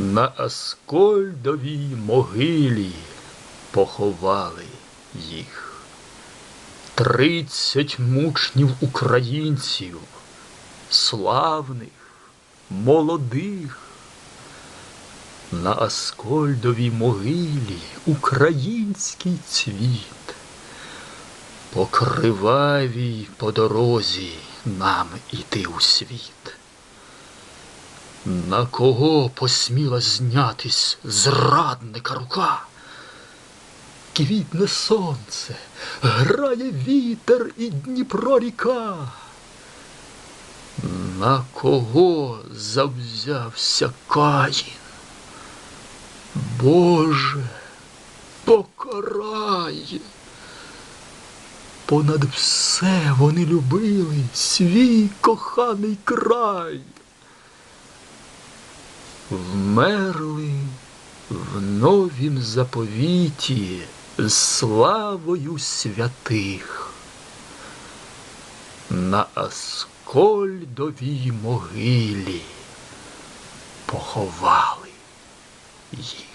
На Аскольдовій могилі поховали їх. Тридцять мучнів українців, славних, молодих. На Аскольдовій могилі український цвіт. По кривавій по дорозі нам іти у світ. На кого посміла знятись зрадника рука? Квітне сонце, грає вітер і Дніпро ріка. На кого завзявся Каїн? Боже, покарай! Понад все вони любили свій коханий край. Вмерли в новім заповіті з славою святих. На Аскольдовій могилі поховали їх.